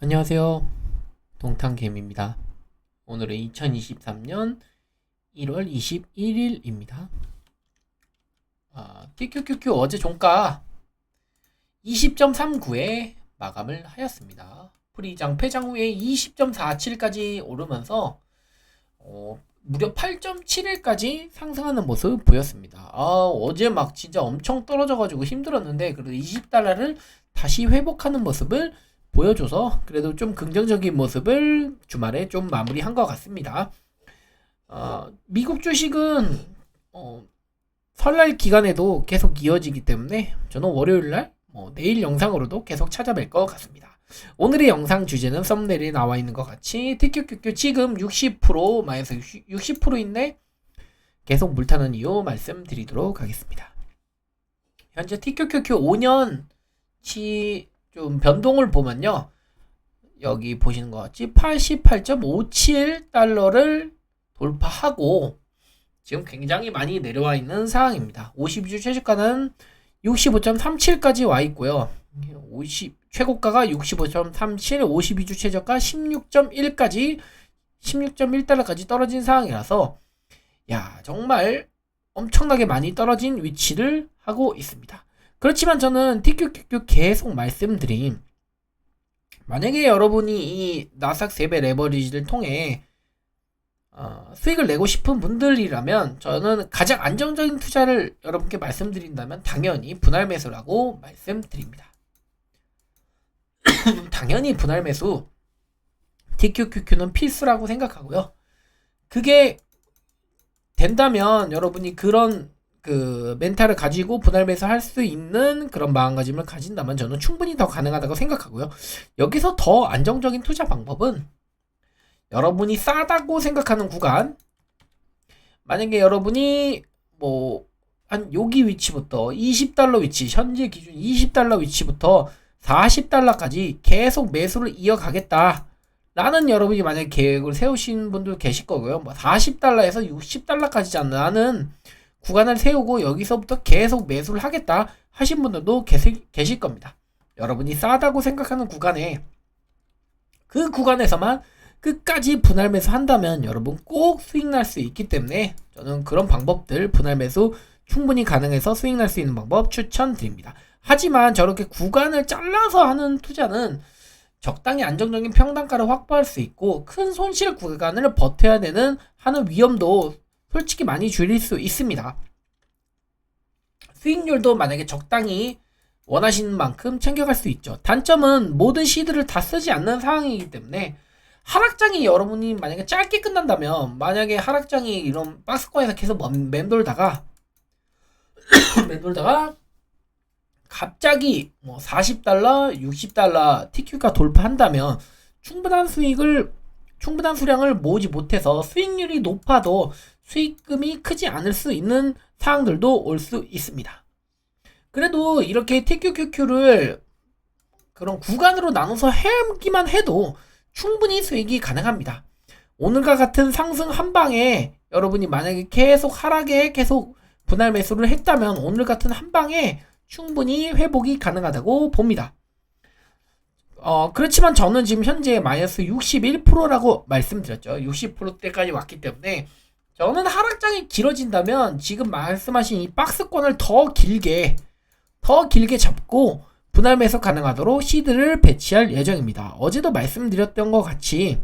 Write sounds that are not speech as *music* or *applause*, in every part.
안녕하세요. 동탕개미입니다. 오늘은 2023년 1월 21일입니다. 아, TQQQ 어제 종가 20.39에 마감을 하였습니다. 프리장 폐장 후에 20.47까지 오르면서 어, 무려 8.71까지 상승하는 모습 보였습니다. 아, 어제 막 진짜 엄청 떨어져가지고 힘들었는데 그래도 20달러를 다시 회복하는 모습을 보여줘서 그래도 좀 긍정적인 모습을 주말에 좀 마무리한 것 같습니다. 어, 미국 주식은 어, 설날 기간에도 계속 이어지기 때문에 저는 월요일 날 뭐, 내일 영상으로도 계속 찾아뵐 것 같습니다. 오늘의 영상 주제는 썸네일에 나와 있는 것 같이 TQQQ 지금 60% 마이너스 60%인데 계속 물타는 이유 말씀드리도록 하겠습니다. 현재 TQQQ 5년치 좀 변동을 보면요. 여기 보시는 것 같이 88.57달러를 돌파하고 지금 굉장히 많이 내려와 있는 상황입니다. 52주 최저가는 65.37까지 와 있고요. 50 최고가가 65.37, 52주 최저가 16.1까지 16.1달러까지 떨어진 상황이라서 야 정말 엄청나게 많이 떨어진 위치를 하고 있습니다. 그렇지만 저는 TQQQ 계속 말씀드린 만약에 여러분이 이 나삭 세배 레버리지를 통해 어, 수익을 내고 싶은 분들이라면 저는 가장 안정적인 투자를 여러분께 말씀드린다면 당연히 분할 매수라고 말씀드립니다. 당연히 분할 매수 TQQQ는 필수라고 생각하고요. 그게 된다면 여러분이 그런 그 멘탈을 가지고 분할 매수 할 수 있는 그런 마음가짐을 가진다면 저는 충분히 더 가능하다고 생각하고요. 여기서 더 안정적인 투자 방법은 여러분이 싸다고 생각하는 구간 만약에 여러분이 뭐 한 여기 위치부터 20달러 위치 현재 기준 20달러 위치부터 40달러까지 계속 매수를 이어가겠다. 라는 여러분이 만약에 계획을 세우신 분들 계실 거고요. 뭐 40달러에서 60달러까지 나는 구간을 세우고 여기서부터 계속 매수를 하겠다 하신 분들도 계실, 계실 겁니다. 여러분이 싸다고 생각하는 구간에 그 구간에서만 끝까지 분할 매수 한다면 여러분 꼭 수익 날 수 있기 때문에 저는 그런 방법들 분할 매수 충분히 가능해서 수익 날 수 있는 방법 추천드립니다. 하지만 저렇게 구간을 잘라서 하는 투자는 적당히 안정적인 평단가를 확보할 수 있고 큰 손실 구간을 버텨야 되는 하는 위험도 솔직히 많이 줄일 수 있습니다. 수익률도 만약에 적당히 원하시는 만큼 챙겨갈 수 있죠. 단점은 모든 시드를 다 쓰지 않는 상황이기 때문에 하락장이 여러분이 만약에 짧게 끝난다면 만약에 하락장이 이런 박스권에서 계속 맴돌다가 *coughs* 맴돌다가 갑자기 뭐 40달러, 60달러 TQ가 돌파한다면 충분한 수익을 충분한 수량을 모으지 못해서 수익률이 높아도 수익금이 크지 않을 수 있는 사항들도 올 수 있습니다. 그래도 이렇게 TQQQ를 그런 구간으로 나눠서 해기만 해도 충분히 수익이 가능합니다. 오늘과 같은 상승 한 방에 여러분이 만약에 계속 하락에 계속 분할 매수를 했다면 오늘 같은 한 방에 충분히 회복이 가능하다고 봅니다. 어, 그렇지만 저는 지금 현재 마이너스 61%라고 말씀드렸죠. 60%대까지 왔기 때문에 저는 하락장이 길어진다면 지금 말씀하신 이 박스권을 더 길게 더 길게 잡고 분할 매수 가능하도록 시드를 배치할 예정입니다. 어제도 말씀드렸던 것 같이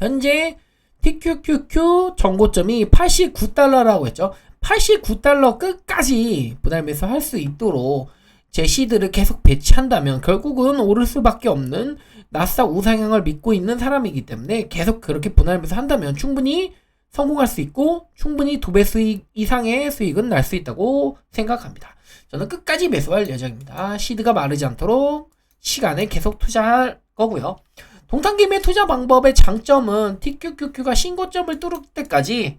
현재 TQQQ 정고점이 89달러라고 했죠. 89달러 끝까지 분할 매수 할 수 있도록 제 시드를 계속 배치한다면 결국은 오를 수밖에 없는 나스닥 우상향을 믿고 있는 사람이기 때문에 계속 그렇게 분할매수 한다면 충분히 성공할 수 있고 충분히 두 배 수익 이상의 수익은 날 수 있다고 생각합니다. 저는 끝까지 매수할 예정입니다. 시드가 마르지 않도록 시간에 계속 투자할 거고요. 동탄김의 투자 방법의 장점은 TQQQ가 신고점을 뚫을 때까지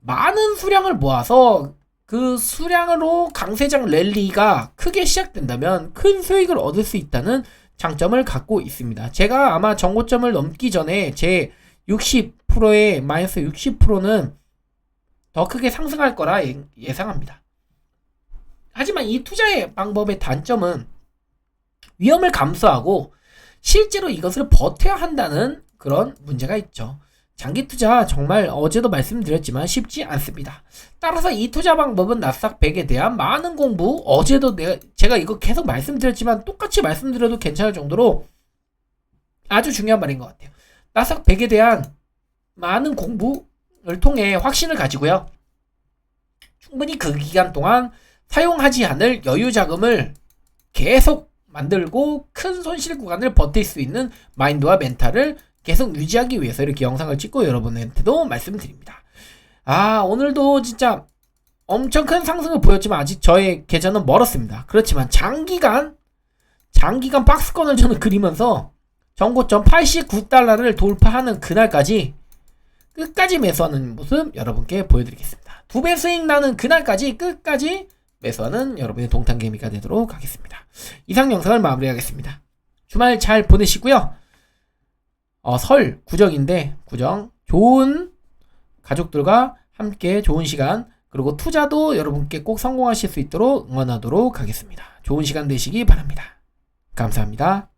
많은 수량을 모아서 그 수량으로 강세장 랠리가 크게 시작된다면 큰 수익을 얻을 수 있다는 장점을 갖고 있습니다. 제가 아마 정고점을 넘기 전에 제 60%의 마이너스 60%는 더 크게 상승할 거라 예, 예상합니다. 하지만 이 투자의 방법의 단점은 위험을 감수하고 실제로 이것을 버텨야 한다는 그런 문제가 있죠. 장기 투자 정말 어제도 말씀드렸지만 쉽지 않습니다. 따라서 이 투자 방법은 나스닥 100에 대한 많은 공부 어제도 내가 제가 이거 계속 말씀드렸지만 똑같이 말씀드려도 괜찮을 정도로 아주 중요한 말인 것 같아요. 나스닥 100에 대한 많은 공부를 통해 확신을 가지고요. 충분히 그 기간 동안 사용하지 않을 여유 자금을 계속 만들고 큰 손실 구간을 버틸 수 있는 마인드와 멘탈을 계속 유지하기 위해서 이렇게 영상을 찍고 여러분한테도 말씀드립니다. 아, 오늘도 진짜 엄청 큰 상승을 보였지만 아직 저의 계좌는 멀었습니다. 그렇지만 장기간, 장기간 박스권을 저는 그리면서 정고점 89달러를 돌파하는 그날까지 끝까지 매수하는 모습 여러분께 보여드리겠습니다. 두 배 수익 나는 그날까지 끝까지 매수하는 여러분의 동탄개미가 되도록 하겠습니다. 이상 영상을 마무리하겠습니다. 주말 잘 보내시고요. 어, 설 구정인데 구정 좋은 가족들과 함께 좋은 시간 그리고 투자도 여러분께 꼭 성공하실 수 있도록 응원하도록 하겠습니다. 좋은 시간 되시기 바랍니다. 감사합니다.